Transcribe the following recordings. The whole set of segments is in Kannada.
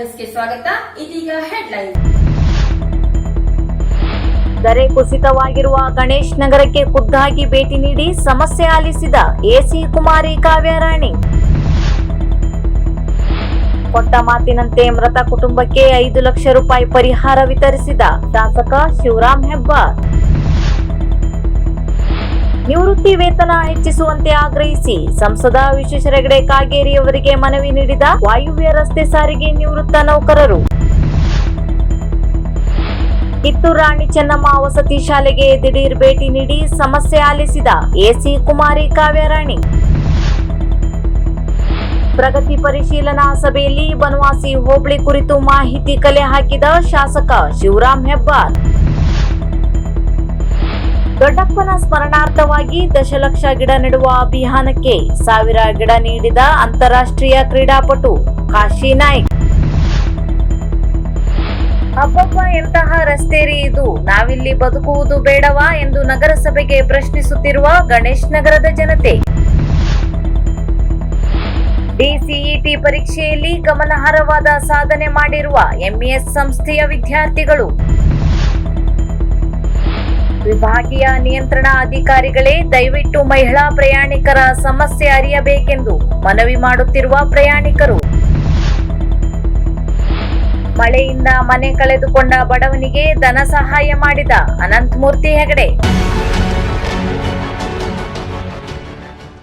ನ್ಯೂಸ್ಗೆ ಸ್ವಾಗತ. ಇದೀಗ ಹೆಡ್ಲೈನ್. ದರೆ ಕುಸಿತವಾಗಿರುವ ಗಣೇಶ್ ನಗರಕ್ಕೆ ಖುದ್ದಾಗಿ ಭೇಟಿ ನೀಡಿ ಸಮಸ್ಯೆ ಆಲಿಸಿದ ಎಸಿ ಕುಮಾರಿ ಕಾವ್ಯರಾಣಿ. ಕೊಟ್ಟ ಮಾತಿನಂತೆ ಮೃತ ಕುಟುಂಬಕ್ಕೆ ಐದು ಲಕ್ಷ ರೂಪಾಯಿ ಪರಿಹಾರ ವಿತರಿಸಿದ ಶಾಸಕ ಶಿವರಾಮ್ ಹೆಬ್ಬಾರ್. ನಿವೃತ್ತಿ ವೇತನ ಹೆಚ್ಚಿಸುವಂತೆ ಆಗ್ರಹಿಸಿ ಸಂಸದ ವಿಶ್ವೇಶ್ವರ ಹೆಗಡೆ ಕಾಗೇರಿ ಅವರಿಗೆ ಮನವಿ ನೀಡಿದ ವಾಯುವ್ಯ ರಸ್ತೆ ಸಾರಿಗೆ ನಿವೃತ್ತ ನೌಕರರು. ಕಿತ್ತೂರು ರಾಣಿ ಚೆನ್ನಮ್ಮ ವಸತಿ ಶಾಲೆಗೆ ದಿಢೀರ್ ಭೇಟಿ ನೀಡಿ ಸಮಸ್ಯೆ ಆಲಿಸಿದ ಎಸಿ ಕುಮಾರಿ ಕಾವ್ಯರಾಣಿ. ಪ್ರಗತಿ ಪರಿಶೀಲನಾ ಸಭೆಯಲ್ಲಿ ಬನವಾಸಿ ಹೋಬಳಿ ಕುರಿತು ಮಾಹಿತಿ ಕಲೆ ಹಾಕಿದ ಶಾಸಕ ಶಿವರಾಮ್ ಹೆಬ್ಬಾರ್. ದೊಡ್ಡಪ್ಪನ ಸ್ಮರಣಾರ್ಥವಾಗಿ ದಶಲಕ್ಷ ಗಿಡ ನೆಡುವ ಅಭಿಯಾನಕ್ಕೆ ಸಾವಿರ ಗಿಡ ನೀಡಿದ ಅಂತಾರಾಷ್ಟ್ರೀಯ ಕ್ರೀಡಾಪಟು ಕಾಶಿ ನಾಯ್ಕ್. ಅಬ್ಬಬ್ಬ ಎಂತಹ ರಸ್ತೆ ರೀ ಇದು? ನಾವಿಲ್ಲಿ ಬದುಕುವುದು ಬೇಡವಾ ಎಂದು ನಗರಸಭೆಗೆ ಪ್ರಶ್ನಿಸುತ್ತಿರುವ ಗಣೇಶ್ ನಗರದ ಜನತೆ. ಡಿಸಿಇಟಿ ಪರೀಕ್ಷೆಯಲ್ಲಿ ಗಮನಾರ್ಹವಾದ ಸಾಧನೆ ಮಾಡಿರುವ ಎಂಇಎಸ್ ಸಂಸ್ಥೆಯ ವಿದ್ಯಾರ್ಥಿಗಳು. ವಿಭಾಗೀಯ ನಿಯಂತ್ರಣ ಅಧಿಕಾರಿಗಳೇ ದಯವಿಟ್ಟು ಮಹಿಳಾ ಪ್ರಯಾಣಿಕರ ಸಮಸ್ಯೆ ಅರಿಯಬೇಕೆಂದು ಮನವಿ ಮಾಡುತ್ತಿರುವ ಪ್ರಯಾಣಿಕರು. ಮಳೆಯಿಂದ ಮನೆ ಕಳೆದುಕೊಂಡ ಬಡವನಿಗೆ ಧನ ಸಹಾಯ ಮಾಡಿದ ಅನಂತಮೂರ್ತಿ ಹೆಗಡೆ.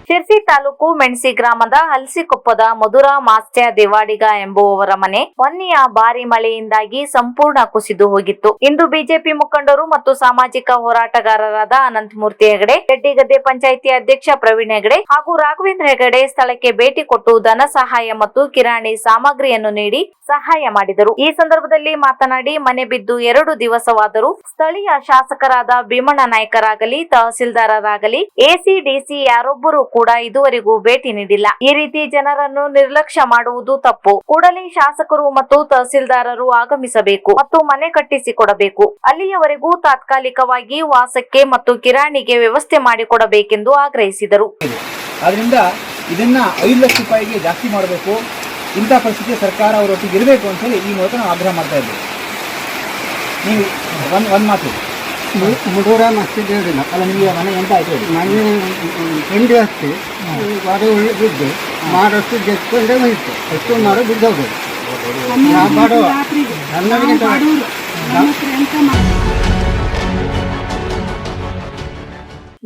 ಶಿರ್ಸಿ ತಾಲೂಕು ಮೆಣಸಿ ಗ್ರಾಮದ ಹಲಸಿಕೊಪ್ಪದ ಮಧುರ ಮಾಸ್ತ್ಯ ದೇವಾಡಿಗ ಎಂಬುವವರ ಮನೆ ಮೊನ್ನೆಯ ಭಾರಿ ಮಳೆಯಿಂದಾಗಿ ಸಂಪೂರ್ಣ ಕುಸಿದು ಹೋಗಿತ್ತು. ಇಂದು ಬಿಜೆಪಿ ಮುಖಂಡರು ಮತ್ತು ಸಾಮಾಜಿಕ ಹೋರಾಟಗಾರರಾದ ಅನಂತಮೂರ್ತಿ ಹೆಗಡೆ ರೆಡ್ಡಿಗದ್ದೆ ಪಂಚಾಯಿತಿ ಅಧ್ಯಕ್ಷ ಪ್ರವೀಣ್ ಹೆಗಡೆ ಹಾಗೂ ರಾಘವೇಂದ್ರ ಹೆಗಡೆ ಸ್ಥಳಕ್ಕೆ ಭೇಟಿ ಕೊಟ್ಟು ಧನ ಸಹಾಯ ಮತ್ತು ಕಿರಾಣಿ ಸಾಮಗ್ರಿಯನ್ನು ನೀಡಿ ಸಹಾಯ ಮಾಡಿದರು. ಈ ಸಂದರ್ಭದಲ್ಲಿ ಮಾತನಾಡಿ, ಮನೆ ಬಿದ್ದು ಎರಡು ದಿವಸವಾದರೂ ಸ್ಥಳೀಯ ಶಾಸಕರಾದ ಭೀಮಣ್ಣ ನಾಯಕರಾಗಲಿ, ತಹಸೀಲ್ದಾರರಾಗಲಿ ಎಸಿಡಿಸಿ ಯಾರೊಬ್ಬರು ಕೂಡ ಇದುವರೆಗೂ ಭೇಟಿ ನೀಡಿಲ್ಲ. ಈ ರೀತಿ ಜನರನ್ನು ನಿರ್ಲಕ್ಷ್ಯ ಮಾಡುವುದು ತಪ್ಪು. ಕೂಡಲೇ ಶಾಸಕರು ಮತ್ತು ತಹಸೀಲ್ದಾರರು ಆಗಮಿಸಬೇಕು ಮತ್ತು ಮನೆ ಕಟ್ಟಿಸಿಕೊಡಬೇಕು. ಅಲ್ಲಿಯವರೆಗೂ ತಾತ್ಕಾಲಿಕವಾಗಿ ವಾಸಕ್ಕೆ ಮತ್ತು ಕಿರಾಣಿಗೆ ವ್ಯವಸ್ಥೆ ಮಾಡಿಕೊಡಬೇಕೆಂದು ಆಗ್ರಹಿಸಿದರು. ಅದರಿಂದ ಇದನ್ನ ಐದು ಲಕ್ಷ ರೂಪಾಯಿಗೆ ಜಾಸ್ತಿ ಮಾಡಬೇಕು. ಇಂಥ ಪರಿಸ್ಥಿತಿ ಸರ್ಕಾರ ಅವರೊಟ್ಟಿಗೆ ಇರಬೇಕು ಅಂತೇಳಿ ಈ ಮೂಲಕ ನಾವು ಆಗ್ರಹ ಮಾಡ್ತಾ ಇದ್ದೀವಿ. ನೀವು ಒಂದು ಒಂದು ಮಾತು ಮುಡೂರ ಮಸ್ತಿದ್ದು ಹೇಳಿಲ್ಲ. ಅಲ್ಲ ನಿಮಗೆ ಮನೆ ಎಂತ ಆಯ್ತು ಹೇಳಿ? ಮನೆ ಹೆಂಡಿ ಅಷ್ಟೇ. ಗಾಡಿ ಒಳ್ಳೆ ಬಿದ್ದು ಮಾಡಷ್ಟು ಜೆತ್ಕೊಂಡೇ ಹೋಯ್ತು. ಎಷ್ಟು ಮಾಡೋ ಬಿದ್ದೋಗೋದು. ನಾ ಬಡವ ನನ್ನವರಿಗಿಂತ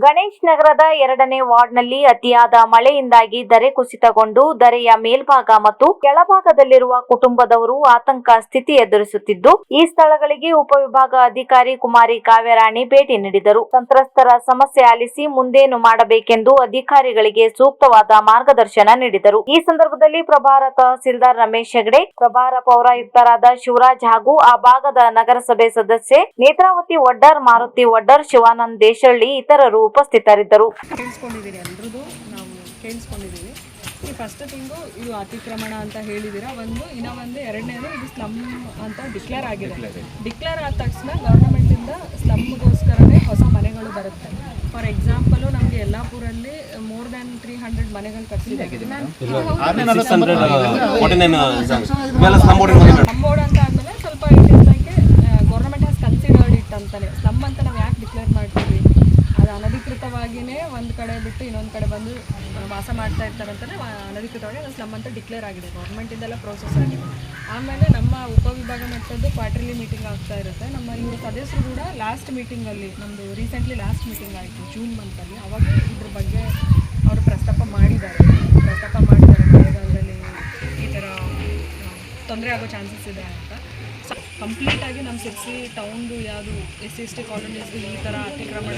ಗಣೇಶ್ ನಗರದ ಎರಡನೇ ವಾರ್ಡ್ನಲ್ಲಿ ಅತಿಯಾದ ಮಳೆಯಿಂದಾಗಿ ದರೆ ಕುಸಿತಗೊಂಡು ದರೆಯ ಮೇಲ್ಭಾಗ ಮತ್ತು ಕೆಳಭಾಗದಲ್ಲಿರುವ ಕುಟುಂಬದವರು ಆತಂಕ ಸ್ಥಿತಿ ಎದುರಿಸುತ್ತಿದ್ದು, ಈ ಸ್ಥಳಗಳಿಗೆ ಉಪವಿಭಾಗ ಅಧಿಕಾರಿ ಕುಮಾರಿ ಕಾವ್ಯರಾಣಿ ಭೇಟಿ ನೀಡಿದರು. ಸಂತ್ರಸ್ತರ ಸಮಸ್ಯೆ ಆಲಿಸಿ ಮುಂದೇನು ಮಾಡಬೇಕೆಂದು ಅಧಿಕಾರಿಗಳಿಗೆ ಸೂಕ್ತವಾದ ಮಾರ್ಗದರ್ಶನ ನೀಡಿದರು. ಈ ಸಂದರ್ಭದಲ್ಲಿ ಪ್ರಭಾರ ತಹಸೀಲ್ದಾರ್ ರಮೇಶ್ ಹೆಗಡೆ, ಪ್ರಭಾರ ಪೌರಾಯುಕ್ತರಾದ ಶಿವರಾಜ್ ಹಾಗೂ ಆ ಭಾಗದ ನಗರಸಭೆ ಸದಸ್ಯೆ ನೇತ್ರಾವತಿ ವಡ್ಡರ್ ಮಾರುತಿ ವಡ್ಡರ್ ಶಿವಾನಂದ್ ದೇಶಳ್ಳಿ, ಇತರರು ಉಪಸ್ಥಿತರಿದ್ದರು. ಎಲ್ರದ್ದು? ನಾವು ಕೇಳಿಸ್ಕೊಂಡಿದ್ದೀವಿ. ಈ ಫಸ್ಟ್ ತಿಂಗು ಇದು ಅತಿಕ್ರಮಣ ಅಂತ ಹೇಳಿದ್ದೀರಾ? ಒಂದು ಇನ್ನ ಒಂದು ಎರಡನೇದು ಇದು ಸ್ಲಮ್ ಅಂತ ಡಿಕ್ಲೇರ್ ಆಗಿದೆ. ಡಿಕ್ಲೇರ್ ಆದ ತಕ್ಷಣ ಗೌರ್ಮೆಂಟಿಂದ ಸ್ಲಮ್ಗೋಸ್ಕರನೇ ಹೊಸ ಮನೆಗಳು ಬರುತ್ತೆ. ಫಾರ್ ಎಕ್ಸಾಂಪಲು ನಮಗೆ ಯಲ್ಲಾಪುರಲ್ಲಿ ಮೋರ್ ದ್ಯಾನ್ ತ್ರೀ ಹಂಡ್ರೆಡ್ ಮನೆಗಳು ಕಟ್ಟಿಸಿದೆ ನಂಬೋರ್ಡ್ ಅಂತ ಆದಮೇಲೆ ಸ್ವಲ್ಪ it is like government has considered it ಅಂತಾನೆ. ಸ್ಲಮ್ ಅಂತ ನಾವು ಯಾಕೆ ಡಿಕ್ಲೇರ್ ಮಾಡ್ತೀವಿ? ಅದು ಅನಧಿಕೃತವಾಗಿಯೇ ಒಂದು ಕಡೆ ಬಿಟ್ಟು ಇನ್ನೊಂದು ಕಡೆ ಬಂದು ವಾಸ ಮಾಡ್ತಾ ಇರ್ತಾರಂತಾನೆ ಅನಧಿಕೃತವಾಗಿ ಅದು ಸ್ಲಮ್ ಅಂತ ಡಿಕ್ಲೇರ್ ಆಗಿದೆ. ಗೌರ್ಮೆಂಟಿಂದೆಲ್ಲ ಪ್ರೋಸೆಸ್ ಆಗಿದೆ. ಆಮೇಲೆ ನಮ್ಮ ಉಪವಿಭಾಗ ಮಟ್ಟದ್ದು ಕ್ವಾರ್ಟರ್ಲಿ ಮೀಟಿಂಗ್ ಆಗ್ತಾ ಇರುತ್ತೆ. ನಮ್ಮ ಇವರು ಸದಸ್ಯರು ಕೂಡ ಲಾಸ್ಟ್ ಮೀಟಿಂಗಲ್ಲಿ ನಮ್ಮದು ರೀಸೆಂಟ್ಲಿ ಲಾಸ್ಟ್ ಮೀಟಿಂಗ್ ಆಯಿತು ಜೂನ್ ಮಂತಲ್ಲಿ ಅವಾಗ ಇದ್ರ ಬಗ್ಗೆ ಅವರು ಪ್ರಸ್ತಾಪ ಮಾಡಿದ್ದಾರೆ. ಪ್ರಸ್ತಾಪ ಮಾಡಿದ್ದಾರೆ, ಮಳೆಗಾಲದಲ್ಲಿ ಈ ಥರ ತೊಂದರೆ ಆಗೋ ಚಾನ್ಸಸ್ ಇದೆ ಅಂತ. ಕಂಪ್ಲೀಟಾಗಿ ನಮ್ಮ ಸಿರ್ಸಿ ಟೌನ್ದು ಯಾವುದು ಎಸ್ ಸಿ ಎಸ್ ಟಿ ಕಾಲೋನೀಸ್ದು ಈ ಥರ ಅತಿಕ್ರಮಣ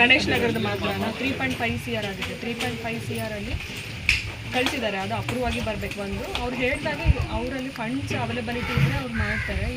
ಗಣೇಶ್ ನಗರದ ಮಾತ್ರ. Three point five C R ಆಗಿದೆ ತ್ರೀ ಪಾಯಿಂಟ್ ಫೈವ್ ಸಿ ಆರಲ್ಲಿ ಅಲ್ಲಿ ಕಳಿಸಿದ್ದಾರೆ. ಅದು ಅಪ್ರೂವ್ ಆಗಿ ಬರಬೇಕು ಒಂದು. ಅವ್ರು ಹೇಳಿದಾಗ ಅವರಲ್ಲಿ ಫಂಡ್ಸ್ ಅವೈಲೇಬಿಲಿಟಿ ಇದ್ದರೆ ಅವ್ರು ಮಾಡ್ತಾರೆ.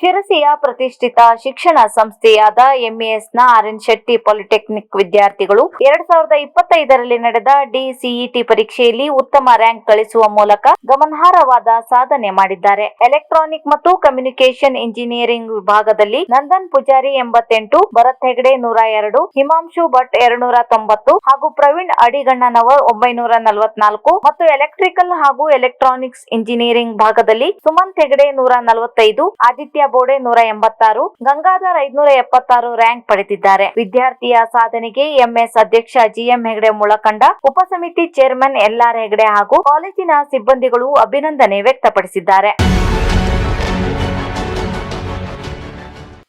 ಶಿರಸಿಯ ಪ್ರತಿಷ್ಠಿತ ಶಿಕ್ಷಣ ಸಂಸ್ಥೆಯಾದ ಎಂಇಎಸ್ನ ಆರ್ ಎನ್ ಶೆಟ್ಟಿ ಪಾಲಿಟೆಕ್ನಿಕ್ ವಿದ್ಯಾರ್ಥಿಗಳು ಎರಡ್ ಸಾವಿರದ ಇಪ್ಪತ್ತೈದರಲ್ಲಿ ನಡೆದ ಡಿಸಿಇಟಿ ಪರೀಕ್ಷೆಯಲ್ಲಿ ಉತ್ತಮ ರ್ಯಾಂಕ್ ಗಳಿಸುವ ಮೂಲಕ ಗಮನಾರ್ಹವಾದ ಸಾಧನೆ ಮಾಡಿದ್ದಾರೆ. ಎಲೆಕ್ಟ್ರಾನಿಕ್ ಮತ್ತು ಕಮ್ಯುನಿಕೇಶನ್ ಇಂಜಿನಿಯರಿಂಗ್ ವಿಭಾಗದಲ್ಲಿ ನಂದನ್ ಪೂಜಾರಿ ಎಂಬತ್ತೆಂಟು, ಭರತ್ ಹೆಗಡೆ ನೂರ ಎರಡು, ಹಿಮಾಂಶು ಭಟ್ ಎರಡ್ನೂರ ತೊಂಬತ್ತು ಹಾಗೂ ಪ್ರವೀಣ್ ಅಡಿಗಣ್ಣನವರ್ ಒಂಬೈನೂರ ನಲವತ್ನಾಲ್ಕು ಮತ್ತು ಎಲೆಕ್ಟ್ರಿಕಲ್ ಹಾಗೂ ಎಲೆಕ್ಟ್ರಾನಿಕ್ಸ್ ಇಂಜಿನಿಯರಿಂಗ್ ಭಾಗದಲ್ಲಿ ಸುಮಂತ್ ಹೆಗಡೆ ನೂರ ನಲವತ್ತೈದು, ಆದಿತ್ಯ ಬೋಡೆ ನೂರ ಎಂಬತ್ತಾರು, ಗಂಗಾಧರ್ ಐದ್ನೂರ ಎಪ್ಪತ್ತಾರು ರ್ಯಾಂಕ್ ಪಡೆದಿದ್ದಾರೆ. ವಿದ್ಯಾರ್ಥಿಯ ಸಾಧನೆಗೆ ಎಂಎಸ್ ಅಧ್ಯಕ್ಷ ಜಿಎಂ ಹೆಗಡೆ ಮುಳಕಂಡ ಉಪಸಮಿತಿ ಚೇರ್ಮನ್ ಎಲ್ಆರ್ ಹೆಗಡೆ ಹಾಗೂ ಕಾಲೇಜಿನ ಸಿಬ್ಬಂದಿಗಳು ಅಭಿನಂದನೆ ವ್ಯಕ್ತಪಡಿಸಿದ್ದಾರೆ.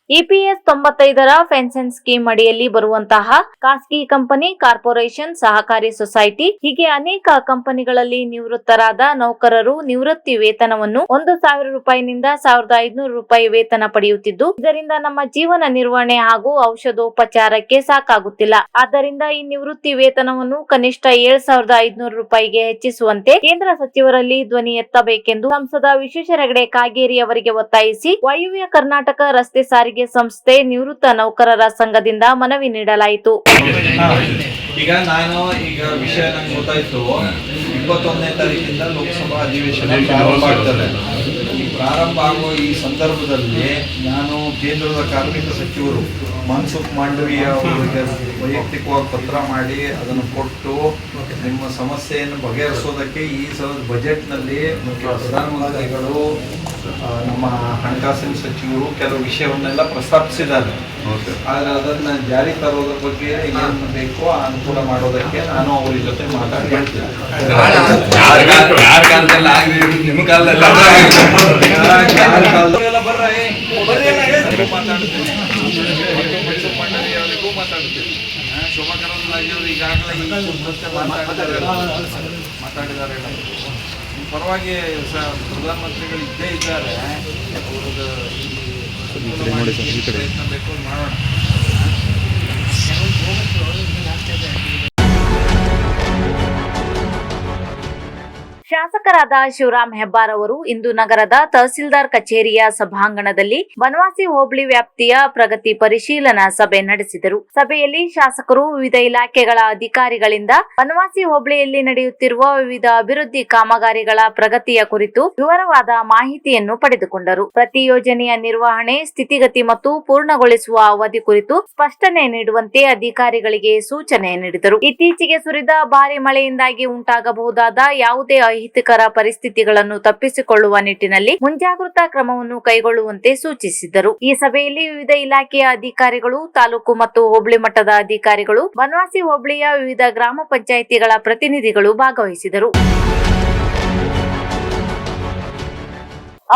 ಇಪಿಎಸ್ ತೊಂಬತ್ತೈದರ ಪೆನ್ಷನ್ ಸ್ಕೀಮ್ ಅಡಿಯಲ್ಲಿ ಬರುವಂತಹ ಖಾಸಗಿ ಕಂಪನಿ ಕಾರ್ಪೊರೇಷನ್ ಸಹಕಾರಿ ಸೊಸೈಟಿ, ಹೀಗೆ ಅನೇಕ ಕಂಪನಿಗಳಲ್ಲಿ ನಿವೃತ್ತರಾದ ನೌಕರರು ನಿವೃತ್ತಿ ವೇತನವನ್ನು ಒಂದು ಸಾವಿರ ರೂಪಾಯಿನಿಂದ ಸಾವಿರದ ಐದುನೂರು ರೂಪಾಯಿ ವೇತನ ಪಡೆಯುತ್ತಿದ್ದು, ಇದರಿಂದ ನಮ್ಮ ಜೀವನ ನಿರ್ವಹಣೆ ಹಾಗೂ ಔಷಧೋಪಚಾರಕ್ಕೆ ಸಾಕಾಗುತ್ತಿಲ್ಲ. ಆದ್ದರಿಂದ ಈ ನಿವೃತ್ತಿ ವೇತನವನ್ನು ಕನಿಷ್ಠ ಏಳ್ ಸಾವಿರದ ಐದುನೂರು ರೂಪಾಯಿಗೆ ಹೆಚ್ಚಿಸುವಂತೆ ಕೇಂದ್ರ ಸಚಿವರಲ್ಲಿ ಧ್ವನಿ ಎತ್ತಬೇಕೆಂದು ಸಂಸದ ವಿಶ್ವೇಶ್ವರ ಹೆಗಡೆ ಕಾಗೇರಿ ಅವರಿಗೆ ಒತ್ತಾಯಿಸಿ, ವಾಯುವ್ಯ ಕರ್ನಾಟಕ ರಸ್ತೆ ಸಾರಿಗೆ ಸಂಸ್ಥೆ ನಿವೃತ್ತ ನೌಕರರ ಸಂಘದಿಂದ ಮನವಿ ನೀಡಲಾಯಿತು. ಈಗ ನಾನು ಈಗ ವಿಷಯ ನಂಗೆ ಗೊತ್ತಾಯ್ತು. ಇಪ್ಪತ್ತೊಂದನೇ ತಾರೀಕಿಂದ ಲೋಕಸಭಾ ಅಧಿವೇಶನ ಪ್ರಾರಂಭ ಆಗ್ತದೆ. ಈ ಪ್ರಾರಂಭ ಆಗುವ ಈ ಸಂದರ್ಭದಲ್ಲಿ ನಾನು ಕೇಂದ್ರದ ಕಾರ್ಮಿಕ ಸಚಿವರು ಮನ್ಸುಖ್ ಮಾಂಡವಿಯ ಅವರಿಗೆ ವೈಯಕ್ತಿಕವಾಗಿ ಪತ್ರ ಮಾಡಿ ಅದನ್ನು ಕೊಟ್ಟು ನಿಮ್ಮ ಸಮಸ್ಯೆಯನ್ನು ಬಗೆಹರಿಸೋದಕ್ಕೆ ಈ ಸಲದ ಬಜೆಟ್ನಲ್ಲಿ ಪ್ರಧಾನಮಂತ್ರಿಗಳು ನಮ್ಮ ಹಣಕಾಸಿನ ಸಚಿವರು ಕೆಲವು ವಿಷಯವನ್ನೆಲ್ಲ ಪ್ರಸ್ತಾಪಿಸಿದ್ದಾರೆ. ಆದರೆ ಅದನ್ನು ಜಾರಿ ತರೋದ್ರ ಬಗ್ಗೆ ಏನು ಬೇಕೋ ಅನುಕೂಲ ಮಾಡೋದಕ್ಕೆ ನಾನು ಅವ್ರ ಜೊತೆ ಮಾತಾಡಿ ಈಗಾಗಲೇ ಈ ಕುರಿತಂತೆ ಮಾತಾಡಿದ್ದಾರೆ ಮಾತಾಡಿದ್ದಾರೆ ಈ ಪರವಾಗಿ ಸ ಪ್ರಧಾನಮಂತ್ರಿಗಳು ಇದ್ದೇ ಇದ್ದಾರೆ. ಅವ್ರದ್ದು ಪ್ರಯತ್ನ ಬೇಕು ಮಾಡೋಣ. ಶಾಸಕರಾದ ಶಿವರಾಮ್ ಹೆಬ್ಬಾರ್ ಅವರು ಇಂದು ನಗರದ ತಹಸೀಲ್ದಾರ್ ಕಚೇರಿಯ ಸಭಾಂಗಣದಲ್ಲಿ ಬನವಾಸಿ ಹೋಬಳಿ ವ್ಯಾಪ್ತಿಯ ಪ್ರಗತಿ ಪರಿಶೀಲನಾ ಸಭೆ ನಡೆಸಿದರು. ಸಭೆಯಲ್ಲಿ ಶಾಸಕರು ವಿವಿಧ ಇಲಾಖೆಗಳ ಅಧಿಕಾರಿಗಳಿಂದ ಬನವಾಸಿ ಹೋಬಳಿಯಲ್ಲಿ ನಡೆಯುತ್ತಿರುವ ವಿವಿಧ ಅಭಿವೃದ್ಧಿ ಕಾಮಗಾರಿಗಳ ಪ್ರಗತಿಯ ಕುರಿತು ವಿವರವಾದ ಮಾಹಿತಿಯನ್ನು ಪಡೆದುಕೊಂಡರು. ಪ್ರತಿ ಯೋಜನೆಯ ನಿರ್ವಹಣೆ, ಸ್ಥಿತಿಗತಿ ಮತ್ತು ಪೂರ್ಣಗೊಳಿಸುವ ಅವಧಿ ಕುರಿತು ಸ್ಪಷ್ಟನೆ ನೀಡುವಂತೆ ಅಧಿಕಾರಿಗಳಿಗೆ ಸೂಚನೆ ನೀಡಿದರು. ಇತ್ತೀಚೆಗೆ ಸುರಿದ ಭಾರಿ ಮಳೆಯಿಂದಾಗಿ ಉಂಟಾಗಬಹುದಾದ ಯಾವುದೇ ಅಹಿತಕರ ಪರಿಸ್ಥಿತಿಗಳನ್ನು ತಪ್ಪಿಸಿಕೊಳ್ಳುವ ನಿಟ್ಟಿನಲ್ಲಿ ಮುಂಜಾಗೃತಾ ಕ್ರಮವನ್ನು ಕೈಗೊಳ್ಳುವಂತೆ ಸೂಚಿಸಿದರು. ಈ ಸಭೆಯಲ್ಲಿ ವಿವಿಧ ಇಲಾಖೆಯ ಅಧಿಕಾರಿಗಳು, ತಾಲೂಕು ಮತ್ತು ಹೋಬಳಿ ಮಟ್ಟದ ಅಧಿಕಾರಿಗಳು ಬನವಾಸಿ ಹೋಬಳಿಯ ವಿವಿಧ ಗ್ರಾಮ ಪಂಚಾಯಿತಿಗಳ ಪ್ರತಿನಿಧಿಗಳು ಭಾಗವಹಿಸಿದರು.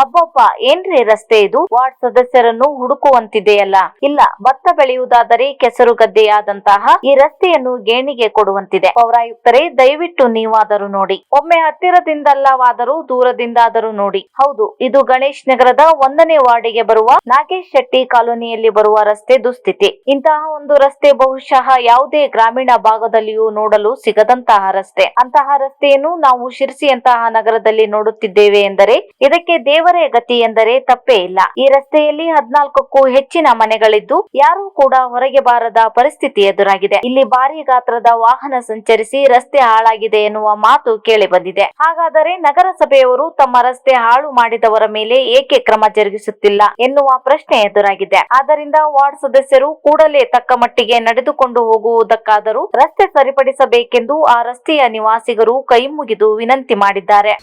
ಅಬ್ಬಬ್ಬ, ಏನ್ರಿ ರಸ್ತೆ ಇದು? ವಾರ್ಡ್ ಸದಸ್ಯರನ್ನು ಹುಡುಕುವಂತಿದೆಯಲ್ಲ? ಇಲ್ಲ, ಭತ್ತ ಬೆಳೆಯುವುದಾದರೆ ಕೆಸರು ಗದ್ದೆಯಾದಂತಹ ಈ ರಸ್ತೆಯನ್ನು ಗೇಣಿಗೆ ಕೊಡುವಂತಿದೆ. ಪೌರಾಯುಕ್ತರೇ, ದಯವಿಟ್ಟು ನೀವಾದರೂ ನೋಡಿ. ಒಮ್ಮೆ ಹತ್ತಿರದಿಂದಲ್ಲವಾದರೂ ದೂರದಿಂದಾದರೂ ನೋಡಿ. ಹೌದು, ಇದು ಗಣೇಶ್ ನಗರದ ಒಂದನೇ ವಾರ್ಡಿಗೆ ಬರುವ ನಾಗೇಶ್ ಶೆಟ್ಟಿ ಕಾಲೋನಿಯಲ್ಲಿ ಬರುವ ರಸ್ತೆ ದುಸ್ಥಿತಿ. ಇಂತಹ ಒಂದು ರಸ್ತೆ ಬಹುಶಃ ಯಾವುದೇ ಗ್ರಾಮೀಣ ಭಾಗದಲ್ಲಿಯೂ ನೋಡಲು ಸಿಗದಂತಹ ರಸ್ತೆ. ಅಂತಹ ರಸ್ತೆಯನ್ನು ನಾವು ಶಿರ್ಸಿಯಂತಹ ನಗರದಲ್ಲಿ ನೋಡುತ್ತಿದ್ದೇವೆ ಎಂದರೆ, ಇದಕ್ಕೆ ದೇವರೇ ಗತಿ ಎಂದರೆ ತಪ್ಪೇ ಇಲ್ಲ. ಈ ರಸ್ತೆಯಲ್ಲಿ ಹದ್ನಾಲ್ಕಕ್ಕೂ ಹೆಚ್ಚಿನ ಮನೆಗಳಿದ್ದು ಯಾರೂ ಕೂಡ ಹೊರಗೆ ಬಾರದ ಪರಿಸ್ಥಿತಿ ಎದುರಾಗಿದೆ. ಇಲ್ಲಿ ಭಾರಿ ಗಾತ್ರದ ವಾಹನ ಸಂಚರಿಸಿ ರಸ್ತೆ ಹಾಳಾಗಿದೆ ಎನ್ನುವ ಮಾತು ಕೇಳಿ ಬಂದಿದೆ. ಹಾಗಾದರೆ ನಗರಸಭೆಯವರು ತಮ್ಮ ರಸ್ತೆ ಹಾಳು ಮಾಡಿದವರ ಮೇಲೆ ಏಕೆ ಕ್ರಮ ಜರುಗಿಸುತ್ತಿಲ್ಲ ಎನ್ನುವ ಪ್ರಶ್ನೆ ಎದುರಾಗಿದೆ. ಆದ್ದರಿಂದ ವಾರ್ಡ್ ಸದಸ್ಯರು ಕೂಡಲೇ ತಕ್ಕ ಮಟ್ಟಿಗೆ ನಡೆದುಕೊಂಡು ಹೋಗುವುದಕ್ಕಾದರೂ ರಸ್ತೆ ಸರಿಪಡಿಸಬೇಕೆಂದು ಆ ರಸ್ತೆಯ ನಿವಾಸಿಗರು ಕೈ ಮುಗಿದು ವಿನಂತಿ ಮಾಡಿದ್ದಾರೆ.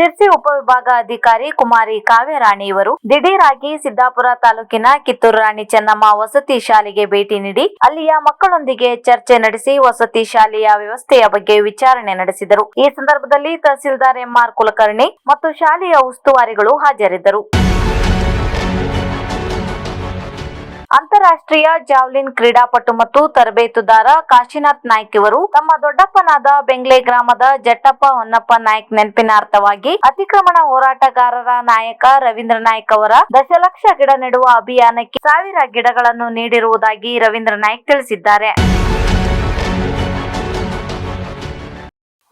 ಸಿರ್ಸಿ ಉಪವಿಭಾಗ ಅಧಿಕಾರಿ ಕುಮಾರಿ ಕಾವ್ಯರಾಣಿ ಇವರು ದಿಢೀರಾಗಿ ಸಿದ್ದಾಪುರ ತಾಲೂಕಿನ ಕಿತ್ತೂರು ರಾಣಿ ಚೆನ್ನಮ್ಮ ವಸತಿ ಶಾಲೆಗೆ ಭೇಟಿ ನೀಡಿ ಅಲ್ಲಿಯ ಮಕ್ಕಳೊಂದಿಗೆ ಚರ್ಚೆ ನಡೆಸಿ ವಸತಿ ಶಾಲೆಯ ವ್ಯವಸ್ಥೆಯ ಬಗ್ಗೆ ವಿಚಾರಣೆ ನಡೆಸಿದರು. ಈ ಸಂದರ್ಭದಲ್ಲಿ ತಹಸೀಲ್ದಾರ್ ಎಂಆರ್ ಕುಲಕರ್ಣಿ ಮತ್ತು ಶಾಲೆಯ ಉಸ್ತುವಾರಿಗಳು ಹಾಜರಿದ್ದರು. ಅಂತಾರಾಷ್ಟ್ರೀಯ ಜಾವ್ಲಿನ್ ಕ್ರೀಡಾಪಟು ಮತ್ತು ತರಬೇತುದಾರ ಕಾಶಿನಾಥ್ ನಾಯ್ಕ್ ಇವರು ತಮ್ಮ ದೊಡ್ಡಪ್ಪನಾದ ಬೆಂಗ್ಲೆ ಗ್ರಾಮದ ಜಟ್ಟಪ್ಪ ಹೊನ್ನಪ್ಪ ನಾಯ್ಕ್ ನೆನಪಿನಾರ್ಥವಾಗಿ ಅತಿಕ್ರಮಣ ಹೋರಾಟಗಾರರ ನಾಯಕ ರವೀಂದ್ರ ನಾಯ್ಕ್ ಅವರ ದಶಲಕ್ಷ ಗಿಡ ನೆಡುವ ಅಭಿಯಾನಕ್ಕೆ ಸಾವಿರ ಗಿಡಗಳನ್ನು ನೀಡಿರುವುದಾಗಿ ರವೀಂದ್ರ ನಾಯ್ಕ್ ತಿಳಿಸಿದ್ದಾರೆ.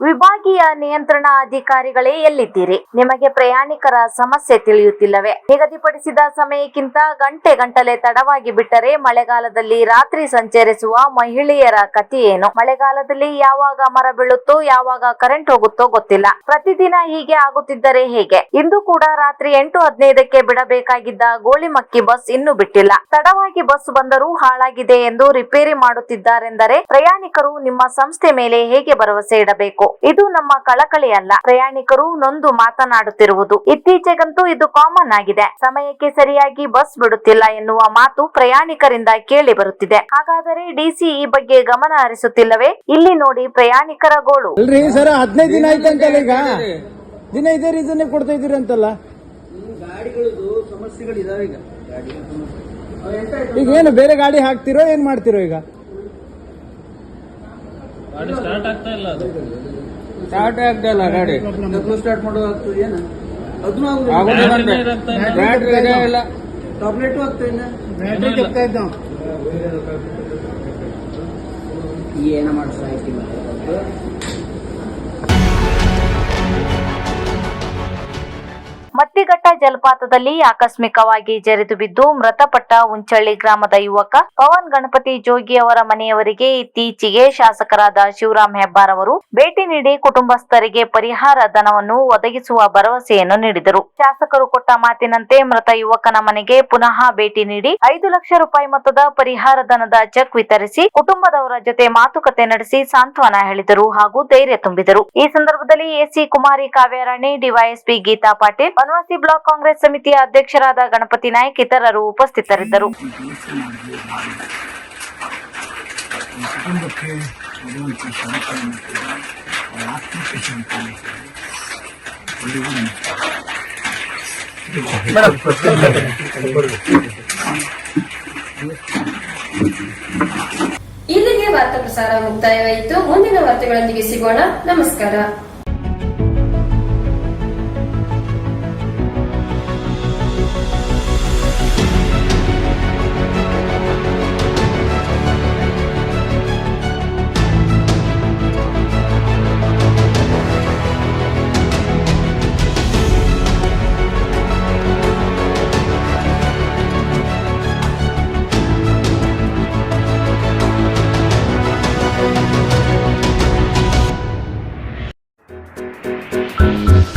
ವಿಭಾಗೀಯ ನಿಯಂತ್ರಣ ಅಧಿಕಾರಿಗಳೇ ಎಲ್ಲಿದ್ದೀರಿ? ನಿಮಗೆ ಪ್ರಯಾಣಿಕರ ಸಮಸ್ಯೆ ತಿಳಿಯುತ್ತಿಲ್ಲವೇ? ನಿಗದಿಪಡಿಸಿದ ಸಮಯಕ್ಕಿಂತ ಗಂಟೆ ಗಂಟಲೆ ತಡವಾಗಿ ಬಿಟ್ಟರೆ ಮಳೆಗಾಲದಲ್ಲಿ ರಾತ್ರಿ ಸಂಚರಿಸುವ ಮಹಿಳೆಯರ ಕಥೆಯೇನು ಮಳೆಗಾಲದಲ್ಲಿ ಯಾವಾಗ ಮರ ಬೀಳುತ್ತೋ, ಯಾವಾಗ ಕರೆಂಟ್ ಹೋಗುತ್ತೋ ಗೊತ್ತಿಲ್ಲ. ಪ್ರತಿದಿನ ಹೀಗೆ ಆಗುತ್ತಿದ್ದರೆ ಹೇಗೆ? ಇಂದು ಕೂಡ ರಾತ್ರಿ ಎಂಟು ಹದಿನೈದಕ್ಕೆ ಬಿಡಬೇಕಾಗಿದ್ದ ಗೋಳಿಮಕ್ಕಿ ಬಸ್ ಇನ್ನೂ ಬಿಟ್ಟಿಲ್ಲ. ತಡವಾಗಿ ಬಸ್ ಬಂದರೂ ಹಾಳಾಗಿದೆ ಎಂದು ರಿಪೇರಿ ಮಾಡುತ್ತಿದ್ದಾರೆಂದರೆ ಪ್ರಯಾಣಿಕರು ನಿಮ್ಮ ಸಂಸ್ಥೆ ಮೇಲೆ ಹೇಗೆ ಭರವಸೆ ಇಡಬೇಕು? ಇದು ನಮ್ಮ ಕಳಕಳಿ ಅಲ್ಲ. ಪ್ರಯಾಣಿಕರು ನೊಂದು ಮಾತನಾಡುತ್ತಿರುವುದು ಇತ್ತೀಚೆಗಂತೂ ಇದು ಕಾಮನ್ ಆಗಿದೆ. ಸಮಯಕ್ಕೆ ಸರಿಯಾಗಿ ಬಸ್ ಬಿಡುತ್ತಿಲ್ಲ ಎನ್ನುವ ಮಾತು ಪ್ರಯಾಣಿಕರಿಂದ ಕೇಳಿ ಬರುತ್ತಿದೆ. ಹಾಗಾದರೆ ಡಿಸಿ ಈ ಬಗ್ಗೆ ಗಮನ ಹರಿಸುತ್ತಿಲ್ಲವೇ? ಇಲ್ಲಿ ನೋಡಿ ಪ್ರಯಾಣಿಕರ ಗೋಳು. ಹದಿನೈದು ದಿನ ಆಯ್ತಂತಲ್ಲ ಈಗ? ದಿನ ಇದೇ ಕೊಡ್ತಾ ಈಗ ಏನು, ಬೇರೆ ಗಾಡಿ ಹಾಕ್ತಿರೋ, ಏನ್ ಮಾಡ್ತಿರೋ ಈಗ? ಸ್ಟಾರ್ಟ್ ಆಗ್ತಾ ಇಲ್ಲ ಗಾಡಿ ಸ್ಟಾರ್ಟ್ ಮಾಡೋದು ಏನು? ಬ್ಯಾಟ್ರಿ ಇಲ್ಲ. ಟಾಬ್ಲೆಟ್ ಬ್ಯಾಟ್ರಿ ಕೆಪ್ತಾ ಇದ್ದ ಏನ ಮಾಡಿಸ್ತಾ ಮತ್ತಿಘಟ್ಟ ಜಲಪಾತದಲ್ಲಿ ಆಕಸ್ಮಿಕವಾಗಿ ಜರಿದು ಬಿದ್ದು ಮೃತಪಟ್ಟ ಉಂಚಳ್ಳಿ ಗ್ರಾಮದ ಯುವಕ ಪವನ್ ಗಣಪತಿ ಜೋಗಿ ಅವರ ಮನೆಯವರಿಗೆ ಇತ್ತೀಚೆಗೆ ಶಾಸಕರಾದ ಶಿವರಾಮ್ ಹೆಬ್ಬಾರ್ ಅವರು ಭೇಟಿ ನೀಡಿ ಕುಟುಂಬಸ್ಥರಿಗೆ ಪರಿಹಾರ ಧನವನ್ನು ಒದಗಿಸುವ ಭರವಸೆಯನ್ನು ನೀಡಿದರು. ಶಾಸಕರು ಕೊಟ್ಟ ಮಾತಿನಂತೆ ಮೃತ ಯುವಕನ ಮನೆಗೆ ಪುನಃ ಭೇಟಿ ನೀಡಿ ಐದು ಲಕ್ಷ ರೂಪಾಯಿ ಮೊತ್ತದ ಪರಿಹಾರ ಧನದ ಚೆಕ್ ವಿತರಿಸಿ ಕುಟುಂಬದವರ ಜೊತೆ ಮಾತುಕತೆ ನಡೆಸಿ ಸಾಂತ್ವನ ಹೇಳಿದರು ಹಾಗೂ ಧೈರ್ಯ ತುಂಬಿದರು. ಈ ಸಂದರ್ಭದಲ್ಲಿ AC Kumari Kavyarani, DYSP Geetha Patil Banavasi block Congress ಸಮಿತಿಯ ಅಧ್ಯಕ್ಷರಾದ ಗಣಪತಿ ನಾಯ್ಕ್ ಇತರರು ಉಪಸ್ಥಿತರಿದ್ದರು. ಇಲ್ಲಿಗೆ ವಾರ್ತಾ ಪ್ರಸಾರ ಮುಕ್ತಾಯವಾಯಿತು. ಮುಂದಿನ ವಾರ್ತೆಗಳೊಂದಿಗೆ ಸಿಗೋಣ. ನಮಸ್ಕಾರ.